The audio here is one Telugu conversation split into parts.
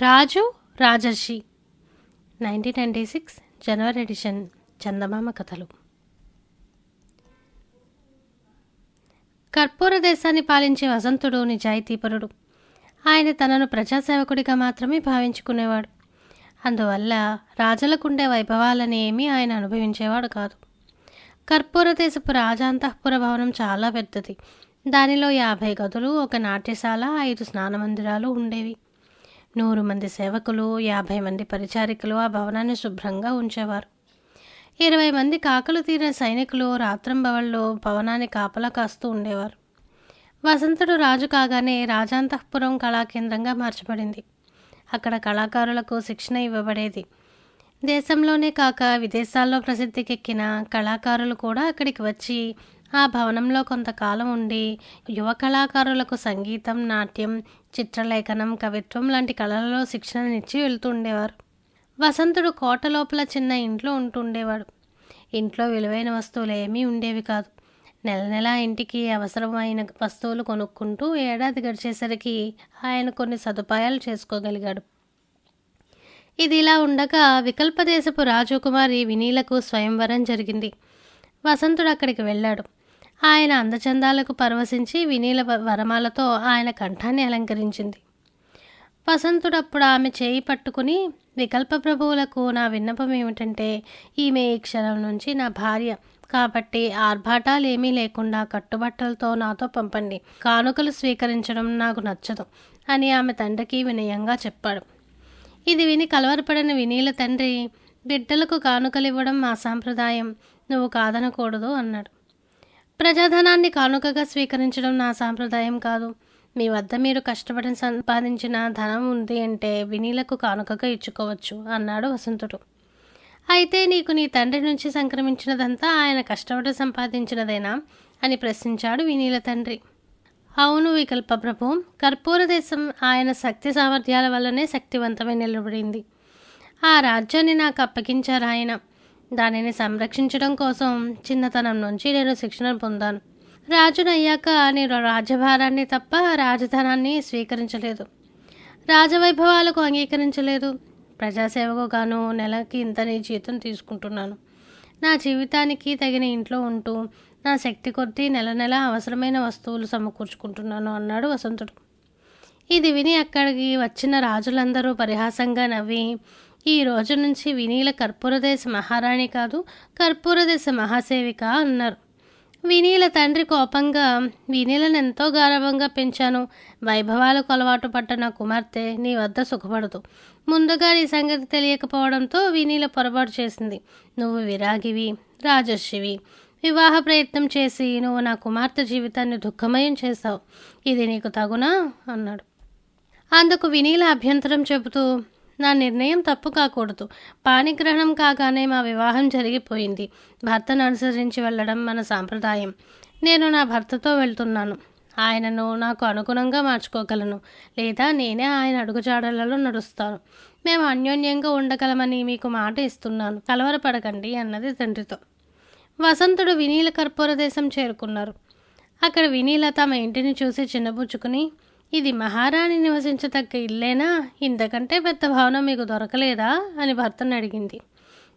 రాజు రాజర్షి. Nineteen ninety six January edition Chandamama కథలు. కర్పూర దేశాన్ని పాలించే వసంతుడు నిజాయితీపరుడు ఆయన తనను ప్రజాసేవకుడిగా మాత్రమే భావించుకునేవాడు. అందువల్ల రాజులకుండే వైభవాలని ఏమీ ఆయన అనుభవించేవాడు కాదు. కర్పూర దేశపు రాజాంతఃపుర భవనం చాలా పెద్దది. దానిలో యాభై గదులు ఒక నాట్యశాల ఐదు స్నాన మందిరాలు ఉండేవి. నూరు మంది సేవకులు యాభై మంది పరిచారికలు ఆ భవనాన్ని శుభ్రంగా ఉంచేవారు. ఇరవై మంది కాకలు తీరిన సైనికులు రాత్రంబవళ్ళు భవనాన్ని కాపలా కాస్తూ ఉండేవారు. వసంతుడు రాజు కాగానే రాజాంతఃపురం కళాకేంద్రంగా మార్చబడింది. అక్కడ కళాకారులకు శిక్షణ ఇవ్వబడేది. దేశంలోనే కాక విదేశాల్లో ప్రసిద్ధికెక్కిన కళాకారులు కూడా అక్కడికి వచ్చి ఆ భవనంలో కొంతకాలం ఉండి యువ కళాకారులకు సంగీతం నాట్యం చిత్రలేఖనం కవిత్వం లాంటి కళలలో శిక్షణనిచ్చి వెళ్తూ ఉండేవారు వసంతుడు కోట లోపల చిన్న ఇంట్లో ఉంటుండేవాడు. ఇంట్లో విలువైన వస్తువులు ఏమీ ఉండేవి కాదు. నెల నెల ఇంటికి అవసరమైన వస్తువులు కొనుక్కుంటూ ఏడాది గడిచేసరికి ఆయన కొన్ని సదుపాయాలు చేసుకోగలిగాడు. ఇది ఇలా ఉండగా వికల్పదేశపు రాజకుమారి వినీలకు స్వయంవరం జరిగింది. వసంతుడు అక్కడికి వెళ్ళాడు. ఆయన అందచందాలకు పరవశించి వినీల వరమాలతో ఆయన కంఠాన్ని అలంకరించింది. వసంతుడప్పుడు ఆమె చేయి పట్టుకుని వికల్ప ప్రభువులకు నా విన్నపం ఏమిటంటే ఈమె ఈ క్షణం నుంచి నా భార్య. కాబట్టి ఆర్భాటాలు ఏమీ లేకుండా కట్టుబట్టలతో నాతో పంపండి. కానుకలు స్వీకరించడం నాకు నచ్చదు అని ఆమె తండ్రికి వినయంగా చెప్పాడు. ఇది విని కలవరపడిన వినీల తండ్రి బిడ్డలకు కానుకలు ఇవ్వడం మా సాంప్రదాయం. నువ్వు కాదనకూడదు అన్నాడు. ప్రజాధనాన్ని కానుకగా స్వీకరించడం నా సాంప్రదాయం కాదు. మీ వద్ద మీరు కష్టపడి సంపాదించిన ధనం ఉంది అంటే వినీలకు కానుకగా ఇచ్చుకోవచ్చు అన్నాడు వసంతుడు. అయితే నీకు నీ తండ్రి నుంచి సంక్రమించినదంతా ఆయన కష్టపడి సంపాదించినదేనా? అని ప్రశ్నించాడు వినీల తండ్రి. అవును వికల్ప ప్రభు కర్పూర దేశం ఆయన శక్తి సామర్థ్యాల వల్లనే శక్తివంతమై నిలబడింది. ఆ రాజ్యాన్ని నాకు అప్పగించారు ఆయన. దానిని సంరక్షించడం కోసం చిన్నతనం నుంచి నేను శిక్షణ పొందాను. రాజునయ్యాక నేను రాజ్యభారాన్ని తప్ప రాజధనాన్ని స్వీకరించలేదు. రాజవైభవాలకు అంగీకరించలేదు. ప్రజాసేవకు గాను నెలకి ఇంతని జీతం తీసుకుంటున్నాను. నా జీవితానికి తగిన ఇంట్లో ఉంటూ నా శక్తి కొద్దీ నెల నెల అవసరమైన వస్తువులు సమకూర్చుకుంటున్నాను అన్నాడు వసంతుడు. ఇది విని అక్కడికి వచ్చిన రాజులందరూ పరిహాసంగా నవ్వి ఈ రోజు నుంచి వినీల కర్పూరదేశ మహారాణి కాదు కర్పూరదేశ మహాసేవిక అన్నారు. వినీల తండ్రి కోపంగా వినీలను ఎంతో గౌరవంగా పెంచాను. వైభవాలకు అలవాటు పడ్డ నా కుమార్తె నీ వద్ద సుఖపడదు. ముందుగా నీ సంగతి తెలియకపోవడంతో వినీల పొరపాటు చేసింది. నువ్వు విరాగివి రాజర్షివి. వివాహ ప్రయత్నం చేసి నువ్వు నా కుమార్తె జీవితాన్ని దుఃఖమయం చేశావు. ఇది నీకు తగునా? అన్నాడు. అందుకు వినీల అభ్యంతరం చెబుతూ నా నిర్ణయం తప్పు కాకూడదు. పాణిగ్రహణం కాగానే మా వివాహం జరిగిపోయింది. భర్తను అనుసరించి వెళ్ళడం మన సాంప్రదాయం. నేను నా భర్తతో వెళ్తున్నాను. ఆయనను నాకు అనుగుణంగా మార్చుకోగలను. లేదా నేనే ఆయన అడుగుజాడలలో నడుస్తాను. మేము అన్యోన్యంగా ఉండగలమని మీకు మాట ఇస్తున్నాను. కలవరపడకండి అన్నది తండ్రితో. వసంతుడు వినీల కర్పూర దేశం చేరుకున్నారు. అక్కడ వినీల తమ ఇంటిని చూసి చిన్నబుచ్చుకుని ఇది మహారాణి నివసించదగ్గ ఇల్లేనా? ఇంతకంటే పెద్ద భవనం మీకు దొరకలేదా? అని భర్తను అడిగింది.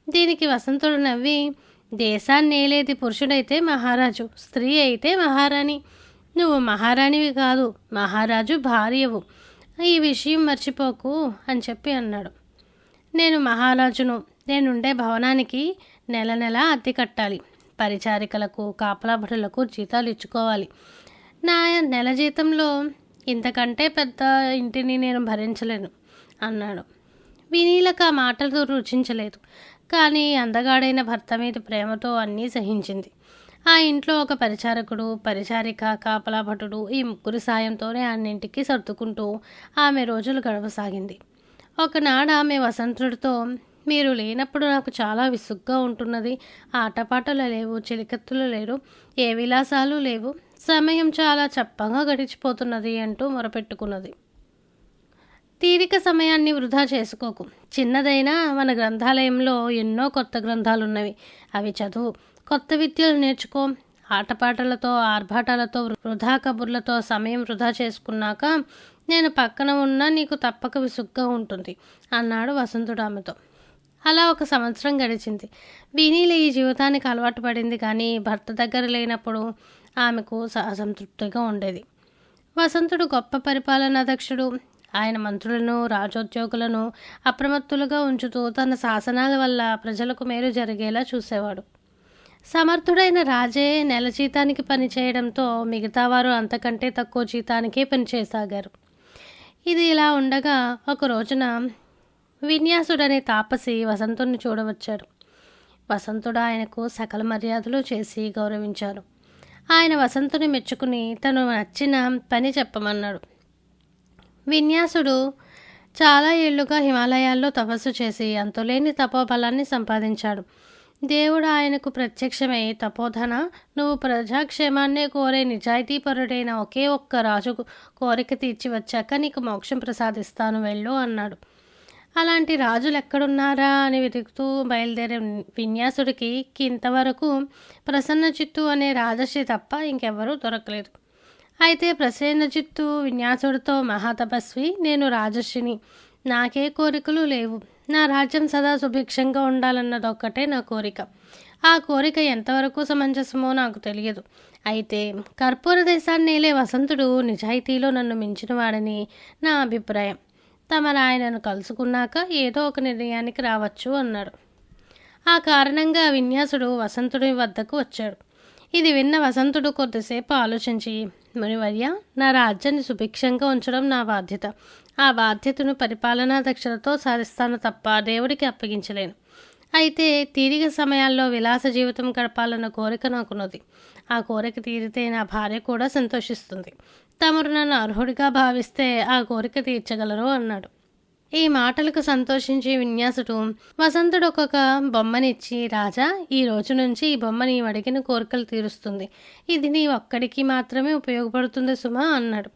దీనికి వసంతుడు నవ్వి దేశాన్ని ఏలేది పురుషుడైతే మహారాజు స్త్రీ అయితే మహారాణి. నువ్వు మహారాణివి కాదు మహారాజు భార్యవు. ఈ విషయం మర్చిపోకు అని చెప్పి అన్నాడు. నేను మహారాజును. నేనుండే భవనానికి నెల నెల అద్దె కట్టాలి. పరిచారికలకు కాపలాభటులకు జీతాలు ఇచ్చుకోవాలి. నా నెల జీతంలో ఇంతకంటే పెద్ద ఇంటిని నేను భరించలేను అన్నాడు. వినీలకు ఆ మాటలు రుచించలేదు. కానీ అందగాడైన భర్త మీద ప్రేమతో అన్నీ సహించింది. ఆ ఇంట్లో ఒక పరిచారకుడు పరిచారిక కాపలాభటుడు ఈ ముగ్గురి సాయంతోనే అన్నింటికి సర్దుకుంటూ ఆమె రోజులు గడవసాగింది ఒకనాడు ఆమె వసంతుడితో మీరు లేనప్పుడు నాకు చాలా విసుగ్గా ఉంటున్నది. ఆటపాటలు లేవు చిలికత్తులు లేరు ఏ విలాసాలు లేవు. సమయం చాలా చప్పగా గడిచిపోతున్నది అంటూ మొరపెట్టుకున్నది. తీరిక సమయాన్ని వృధా చేసుకోకు. చిన్నదైనా మన గ్రంథాలయంలో ఎన్నో కొత్త గ్రంథాలున్నవి. అవి చదువు కొత్త విద్యలు నేర్చుకో. ఆటపాటలతో ఆర్భాటాలతో వృధా కబుర్లతో సమయం వృధా చేసుకున్నాక నేను పక్కన ఉన్నా నీకు తప్పక విసుగ్గా ఉంటుంది అన్నాడు వసంతుడు ఆమెతో. అలా ఒక సంవత్సరం గడిచింది. వినీల ఈ జీవితానికి అలవాటు పడింది కానీ భర్త దగ్గర లేనప్పుడు ఆమెకు అసంతృప్తిగా ఉండేది. వసంతుడు గొప్ప పరిపాలనాధ్యక్షుడు ఆయన మంత్రులను రాజోద్యోగులను అప్రమత్తులుగా ఉంచుతూ తన శాసనాల వల్ల ప్రజలకు మేలు జరిగేలా చూసేవాడు. సమర్థుడైన రాజే నెల జీతానికి పనిచేయడంతో మిగతా వారు అంతకంటే తక్కువ జీతానికే పనిచేయసాగారు ఇది ఇలా ఉండగా ఒక రోజున విన్యాసుడనే తాపసి వసంతుని చూడవచ్చాడు. వసంతుడు ఆయనకు సకల మర్యాదలు చేసి గౌరవించారు. ఆయన వసంతుని మెచ్చుకుని తను నచ్చిన పని చెప్పమన్నాడు. విన్యాసుడు చాలా ఏళ్ళుగా హిమాలయాల్లో తపస్సు చేసి అంతులేని తపోబలాన్ని సంపాదించాడు. దేవుడు ఆయనకు ప్రత్యక్షమై తపోధన నువ్వు ప్రజాక్షేమాన్నే కోరే నిజాయితీపరుడైన ఒకే ఒక్క రాజు కోరిక తీర్చి వచ్చాక నీకు మోక్షం ప్రసాదిస్తాను వెళ్ళు అన్నాడు. అలాంటి రాజులు ఎక్కడున్నారా అని వెతుకుతూ బయలుదేరే విన్యాసుడికి ఇంతవరకు ప్రసన్న చిత్తు అనే రాజశ్రీ తప్ప ఇంకెవ్వరూ దొరకలేదు. అయితే ప్రసేనజిత్తు విన్యాసుడితో మహాతపస్వి నేను రాజర్షిని నాకే కోరికలు లేవు. నా రాజ్యం సదా సుభిక్షంగా ఉండాలన్నదొక్కటే నా కోరిక. ఆ కోరిక ఎంతవరకు సమంజసమో నాకు తెలియదు. అయితే కర్పూర దేశాన్ని నేలే వసంతుడు నిజాయితీలో నన్ను మించినవాడని నా అభిప్రాయం. తమ ఆయనను కలుసుకున్నాక ఏదో ఒక నిర్ణయానికి రావచ్చు అన్నాడు. ఆ కారణంగా విన్యాసుడు వసంతుడి వద్దకు వచ్చాడు. ఇది విన్న వసంతుడు కొద్దిసేపు ఆలోచించి మునివర్య నా రాజ్యాన్ని సుభిక్షంగా ఉంచడం నా బాధ్యత. ఆ బాధ్యతను పరిపాలనా దక్షతతో సాధిస్తాను తప్ప దేవుడికి అప్పగించలేను. అయితే తీరిక సమయాల్లో విలాస జీవితం గడపాలన్న కోరిక నాకున్నది. ఆ కోరిక తీరితే నా భార్య కూడా సంతోషిస్తుంది. తమరు నన్ను అర్హుడిగా భావిస్తే ఆ కోరిక తీర్చగలరు అన్నాడు. ఈ మాటలకు సంతోషించి విన్యాసుడు వసంతుడు ఒక్కొక్క బొమ్మనిచ్చి రాజా ఈ రోజు నుంచి ఈ బొమ్మ నీ అడిగిన కోరికలు తీరుస్తుంది. ఇది నీ ఒక్కడికి మాత్రమే ఉపయోగపడుతుంది సుమా అన్నాడు.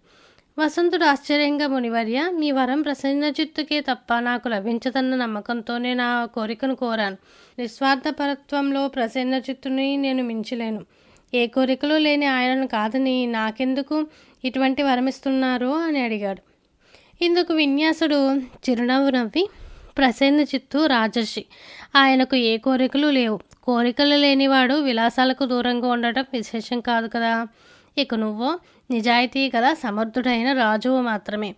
వసంతుడు ఆశ్చర్యంగా మునివర్య మీ వరం ప్రసన్నచిత్తుకే తప్ప నాకు లభించదన్న నమ్మకంతోనే నా కోరికను కోరాను. నిస్వార్థపరత్వంలో ప్రసన్నచిత్తుని నేను మించలేను. ఏ కోరికలు లేని ఆయనను కాదని నాకెందుకు ఇటువంటి వరమిస్తున్నారు అని అడిగాడు. ఇందుకు విన్యాసుడు చిరునవ్వు నవ్వి ప్రసన్న చిత్తు రాజర్షి ఆయనకు ఏ కోరికలు లేవు. కోరికలు లేనివాడు విలాసాలకు దూరంగా ఉండటం విశేషం కాదు కదా. ఇక నువ్వు నిజాయితీ గల సమర్థుడైన రాజువు మాత్రమే.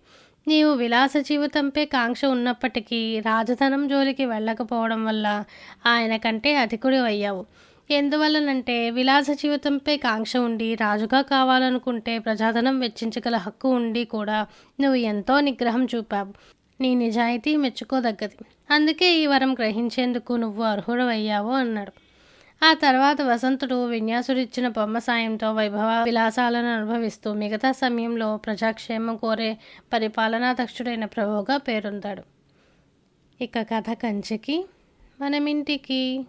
నీవు విలాస జీవితంపై కాంక్ష ఉన్నప్పటికీ రాజధనం జోలికి వెళ్ళకపోవడం వల్ల ఆయన కంటే అధికుడు అయ్యావు ఎందువల్లనంటే విలాస జీవితంపై కాంక్ష ఉండి రాజుగా కావాలనుకుంటే ప్రజాధనం వెచ్చించగల హక్కు ఉండి కూడా నువ్వు ఎంతో నిగ్రహం చూపావు. నీ నిజాయితీ మెచ్చుకోదగ్గది. అందుకే ఈ వరం గ్రహించేందుకు నువ్వు అర్హుడవయ్యావో అయ్యావు అన్నాడు. ఆ తర్వాత వసంతుడు విన్యాసుడిచ్చిన బొమ్మ సాయంతో వైభవ విలాసాలను అనుభవిస్తూ మిగతా సమయంలో ప్రజాక్షేమం కోరే పరిపాలనా దక్షుడైన ప్రభువుగా పేరొందాడు. ఇక కథ కంచెకి మనమింటికి.